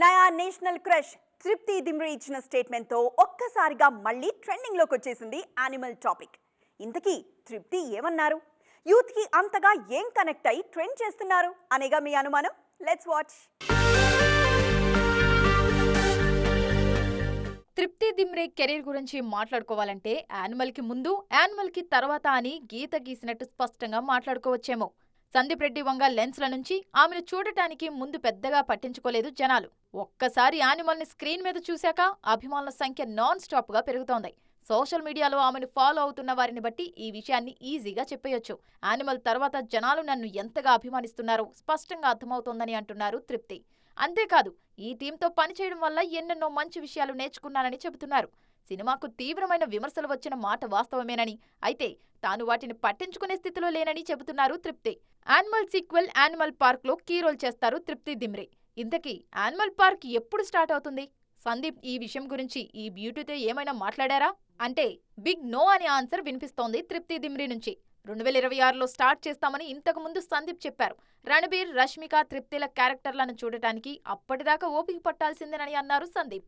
నయా national crush తృప్తి దిమ్రి ఇచ్చిన స్టేట్మెంట్తో ఒక్కసారిగా మళ్ళీ ట్రెండింగ్లోకి వచ్చేసింది యానిమల్ టాపిక్. ఇంతకీ తృప్తి ఏమన్నారు? యూత్కి అంతగా ఏం కనెక్ట్ అయి ట్రెండ్ చేస్తున్నారు అనేగా మీ అనుమానం? లెట్స్ వాచ్ తృప్తి దిమ్రే కెరీర్ గురించి మాట్లాడుకోవాలంటే యానిమల్కి ముందు యానిమల్కి తర్వాత అని గీత గీసినట్టు స్పష్టంగా మాట్లాడుకోవచ్చేమో. సందీప్ రెడ్డి వంగ లెన్స్ల నుంచి ఆమెను చూడటానికి ముందు పెద్దగా పట్టించుకోలేదు జనాలు. ఒక్కసారి యానిమల్ని స్క్రీన్ మీద చూశాక అభిమానుల సంఖ్య నాన్ స్టాప్గా పెరుగుతోంది. సోషల్ మీడియాలో ఆమెను ఫాలో అవుతున్న వారిని బట్టి ఈ విషయాన్ని ఈజీగా చెప్పేయొచ్చు. యానిమల్ తర్వాత జనాలు నన్ను ఎంతగా అభిమానిస్తున్నారో స్పష్టంగా అర్థమవుతోందని అంటున్నారు తృప్తి. అంతేకాదు ఈ టీంతో పనిచేయడం వల్ల ఎన్నెన్నో మంచి విషయాలు నేర్చుకున్నానని చెబుతున్నారు. సినిమాకు తీవ్రమైన విమర్శలు వచ్చిన మాట వాస్తవమేనని. అయితే తాను వాటిని పట్టించుకునే స్థితిలో లేనని చెబుతున్నారు తృప్తి. యానిమల్ సీక్వెల్ యానిమల్ పార్క్లో కీ రోల్ చేస్తారు తృప్తి దిమ్రే. ఇంతకీ యానిమల్ పార్క్ ఎప్పుడు స్టార్ట్ అవుతుంది? సందీప్ ఈ విషయం గురించి ఈ బ్యూటీతో ఏమైనా మాట్లాడారా? అంటే బిగ్ నో అనే ఆన్సర్ వినిపిస్తోంది తృప్తి దిమ్రి నుంచి. రెండు వేల ఇరవై ఆరులో స్టార్ట్ చేస్తామని ఇంతకు ముందు సందీప్ చెప్పారు. రణబీర్ రష్మిక తృప్తిల క్యారెక్టర్లను చూడటానికి అప్పటిదాకా ఓపిక పట్టాల్సిందేనని అన్నారు సందీప్.